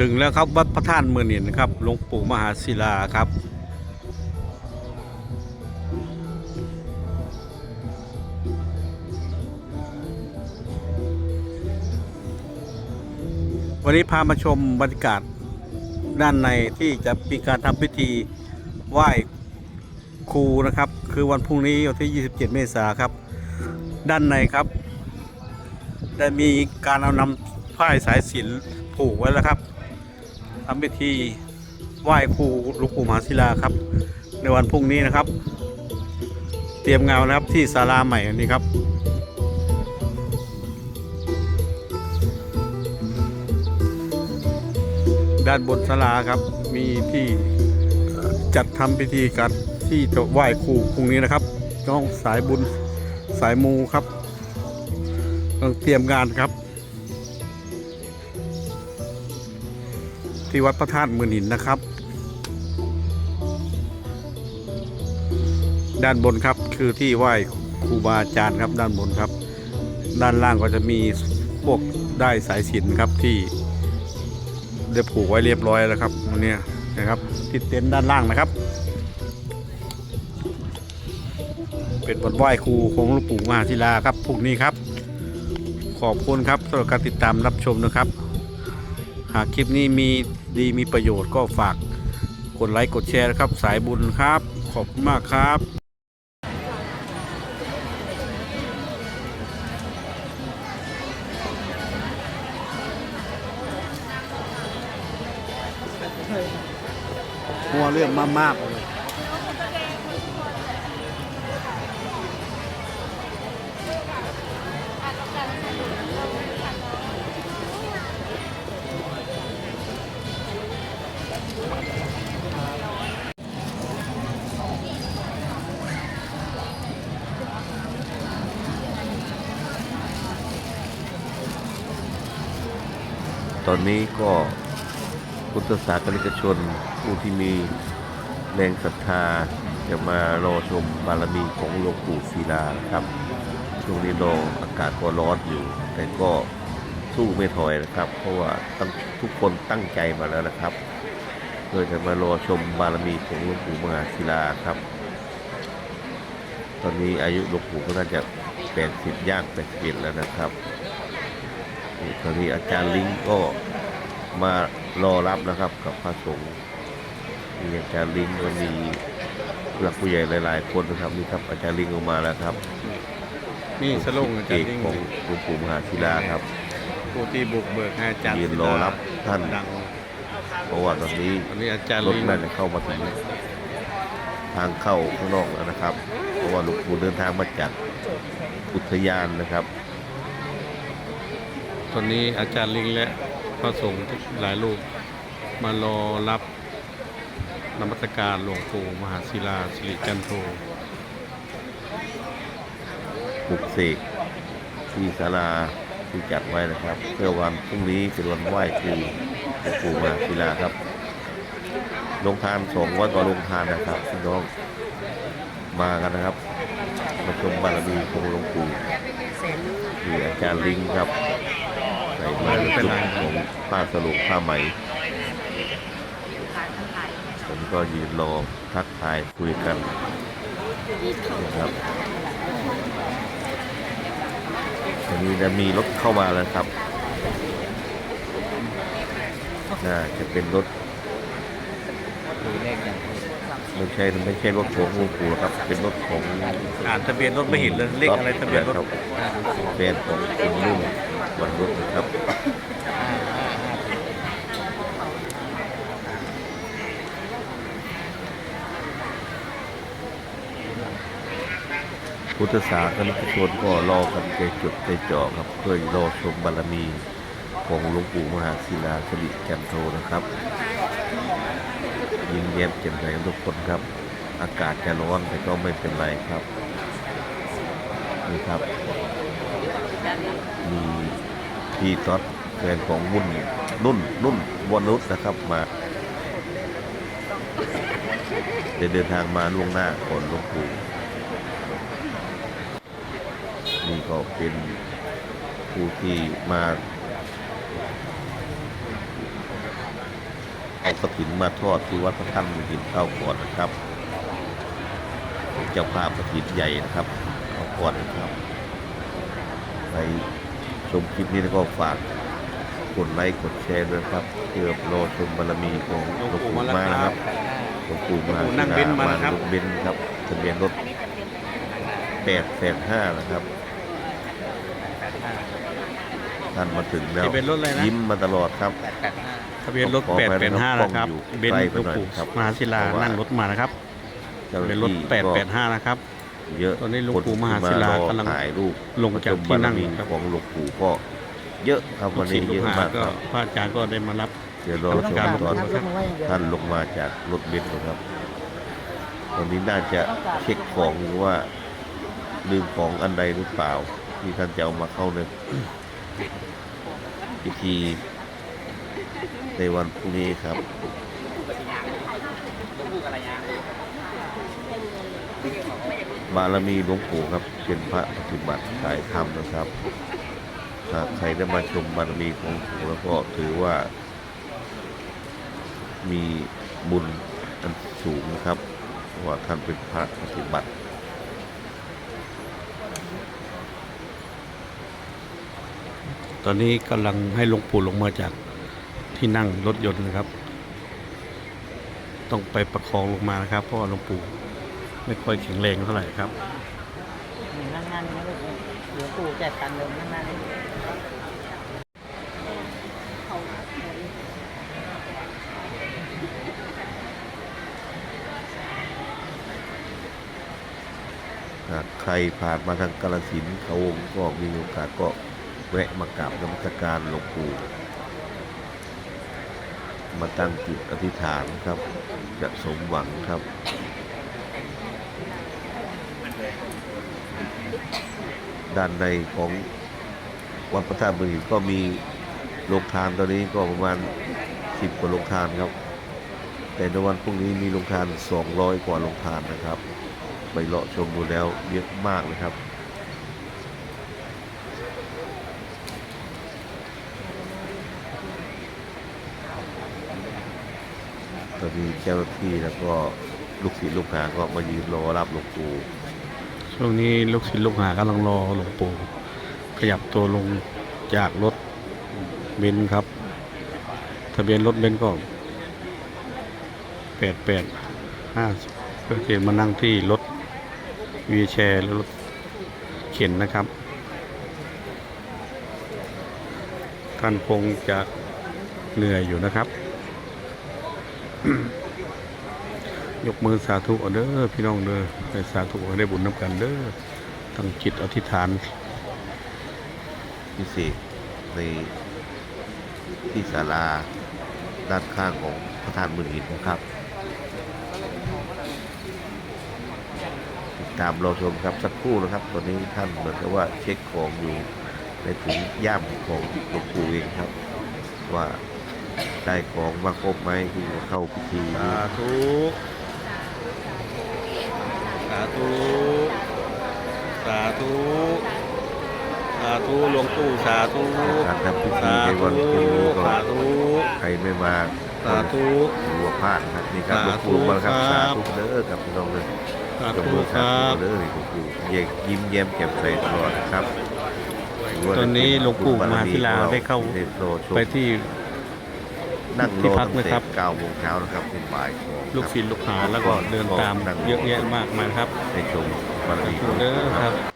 ถึงแล้วครับวัดพระธาตุเมืองนินครับหลวงปู่มหาศิลาครับ วันนี้พามาชมบรรยากาศด้านในที่จะมีการทำพิธีไหว้ครูนะครับ คือวันพรุ่งนี้วันที่ 27 เมษายนครับ ด้านในครับ ได้มีการเอานำผ้าสายสิญจนผูกไว้แล้วครับ ทำพิธีไหว้ครูหลวงปู่มหาศิลาครับ ในวันพรุ่งนี้นะครับ เตรียมงานนะครับที่ศาลาใหม่อันนี้ครับด้านบนศาลาครับ มีที่จัดทำพิธีการที่จะไหว้ครูพรุ่งนี้นะครับน้องสายบุญสายมูครับต้องเตรียมงานครับ ที่วัดพระธาตุมือนินนะครับ ด้านบนครับคือที่ไหว้ครูบาอาจารย์ครับด้านบนครับ ด้านล่างก็จะมีพวกได้สายสินครับที่ได้ผูกไว้เรียบร้อยแล้วครับวันนี้นะครับที่เต็นท์ด้านล่างนะครับ เป็นบทไหว้ครูของหลวงปู่มหาศิลาครับพรุ่งนี้ครับ ขอบคุณครับสำหรับการติดตามรับชมนะครับ หากคลิปนี้มี ดีมีประโยชน์ก็ฝากกดไลค์กดแชร์นะครับ สายบุญครับ ขอบคุณมากครับหัวเรื่องมากๆ อนนี้ก็พุทธศาสนิกชนผู้ที่มีแรงศรัทธาจะมารอชมบารมีของหลวงปู่ศิลานะครับช่วงนี้โลอากาศก็ร้อนอยู่ แต่ก็สู้ไม่ถอยนะครับ เพราะว่าตั้งทุกคนตั้งใจมาแล้วนะครับเพื่อจะมารอชมบารมีของหลวงปู่มหาศิลาครับ ตอนนี้อายุหลวงปู่ก็น่าจะ80ย่าง81แล้วนะครับ ตอนนี้อาจารย์ลิงก็มารอรับนะครับกับพระสงฆ์มีอาจารย์ลิงก็มีผู้หลักผู้ใหญ่หลาย ๆ คนนะครับนี่ครับ อาจารย์ลิงออกมาแล้วครับนี่สลงอาเกจารย์กยิ่งของหลวงปู่มหาศิลาครับผู้ที่บุกเบิกให้อาจารย์ยืนรอรับท่านดังเพราะว่าตอนนี้วันนี้อาจารย์รถลิงน่าจะเข้ามาถึงทางเข้าข้างนอกแล้วนะครับ เพราะว่าหลวงปู่เดินทางมาจากอุทยานนะครับ ตอนนี้อาจารย์ลิงและพระสงฆ์หลายรูปมารอรับนมัสการหลวงปู่มหาศิลาสิริจันโทปลุกเสกที่ศาลาที่จัดไว้นะครับ เพื่อวันพรุ่งนี้เป็นวันไหว้ครูหลวงปู่มหาศิลาครับลงทานสองวัดกว่าลงทานนะครับพี่น้องมากันนะครับมาชมบารมีของหลวงปู่มีอาจารย์ลิงครับ ใส่มาในชุดของผ้าสลุงผ้าไหม ผมก็ยืนรอทักทายคุยกันนะครับตอนนี้จะมีรถเข้ามาแล้วครับน่าจะเป็นรถ ไม่ใช่ไม่ใช่รถของหลวงปู่หรอกครับ เป็นรถของอ่านทะเบียนรถไม่เห็นเลยเลขอะไรทะเบียนรถคบแฟนของคุณนุ่มวันรถนะครับพุทธศาสนิกชนก็รอกันใจจดใจจ่อครับเพื่อรอชมบารมีของหลวงปู่มหาศิลาสิริจันโทนะครับ ยิ้มแย้มแจ่มใสทุกคนครับ อากาศจะร้อนแต่ก็ไม่เป็นไรครับนี่ครับ มีพี่ต๊อดแฟนของวุ่นนุ่นนุ่นวนุษนะครับมาได้เดินทางมาล่วงหน้าก่อนลงปู่นี่ก็เป็นผู้ที่มา กฐินมาทอดที่วัดพระธาตุมือหินเข้าก่อนนะครับเจ้าภาพกฐินใหญ่นะครับเข้าก่อนนะครับไปชมคลิปนี้แล้วก็ฝากกดไลค์กดแชร์ด้วยนะครับเพื่อรอชมบารมีของหลวงปู่มานะครับหลวงปู่มาหลวงปู่นั่งเบนซ์มานะครับรถเบนซ์ครับทะเบียนรถแปดแปดห้านะครับ ท่านมาถึงแล้วทะเบียนรถอะไรนะ ยิ้มมาตลอดครับ ทะเบียนรถขออภัยนะครับ885 นะครับกล้องอยู่เบนใกล้ซ์ไปหลวงหน่อยปู่ครับมหาศิลาเพราะว่านั่งรถมานะครับเจ้าหเป็นน้ารถ ที่ก็885 นะครับ เยอะตอนนี้หลวงปู่มหาศิลากำลังถ่ายรูปลงจากที่นั่งชมบารมีครับ ของหลวงปู่ก็เยอะครับลูวักนศินี้ษย์ลูเยกอะหามากก็ครับพระอาจารย์ก็ได้มารับ เดี๋ยวรอชมการตอนครับท่านลงมาจากรถเบนซ์นะครับ ตอนนี้น่าจะเช็คของหรือว่าลืมของอันใดหรือเปล่าที่ท่านจะเอามาเข้าใน พิธีในวันพรุ่งนี้ครับบารมีหลวงปู่ครับเป็นพระปฏิบัติสายธรรมนะครับหากใครได้มาชมบารมีของหลวงปู่แล้วก็ถือว่า มีบุญอันสูงนะครับว่าท่านเป็นพระปฏิบัติ ตอนนี้กำลังให้หลวงปู่ลงมาจากที่นั่งรถยนต์นะครับ ต้องไปประคองลงมานะครับ เพราะว่าหลวงปู่ไม่ค่อยแข็งแรงเท่าไหร่ครับนั่งนั่นนะลูกเดี๋ยวปู่จัดการเดิมนั่งนั่นหากใครผ่านมาทางกาลสินเขาก็มีโอกาสก็ แวะมากราบนมัสการหลวงปู่มาตั้งจิตอธิษฐานครับ จะสมหวังครับด้านในของวัดพระธาตุมือหินก็มีโรงทานตอนนี้ก็ประมาณสิบกว่าโรงทานครับ แต่ในวันพรุ่งนี้มีโรงทาน200กว่าโรงทานนะครับ ไปเลาะชมดูแล้วเยอะมากเลยครับ ตอนนี้เจ้าหน้าที่แล้วก็ลูกศิษย์ลูกหาก็มายืนรอรับหลวงปู่ช่วงนี้ลูกศิษย์ลูกหากำลังรอหลวงปู่ขยับตัวลงจากรถเบนซ์ครับ ทะเบียนรถเบนซ์ก็แปดแปดห้าเพื่อจะมานั่งที่รถวีแชร์หรือรถเข็นนะครับท่านคงจะเหนื่อยอยู่นะครับ ยกมือสาธุเด้อพี่น้องเด้อให้สาธุให้ได้บุญน้ำกันเด้อตั้งจิตอธิษฐานพิเศษในที่ศาลาด้านข้างของพระธาตุมือหินนะครับ ติดตามเราชมครับสักครู่นะครับ ตอนนี้ท่านเหมือนกับว่าเช็คของอยู่ในถุงย่ามของหลวงปู่เองครับ ว่า ได้ของมาครบไหมที่จะเข้าพิธีสาธุสาธุสาธุสาธุหลวงปู่สาธุการทำพิธีสาในธุวันพรุ่งนี้ก็สาธุใครไม่มาสาธุถือว่าพลาดนะครับนี่ครับหลวสางธุปู่มาแล้วครับครัสาบธุเด้อกับพี่น้องเลยสากับธุมือคสารัธุบเด้อนี่หลวงปู่เยกยิ้มแย้มแจ่มใสตลอดนะครับถืว่าตอนนี้หลวงปู่มหาศิลาได้เข้าได้โปรดชมไปที่ นั่งรที่อพักตั้งนะคแต่รับเก้าโมงเช้านะครับเป็นบ่ายสองลูกศิษย์ลูกหาแล้วก็เดินตามเยอะแยะมากมายครับได้ชมบารสามีธุเด้อครับ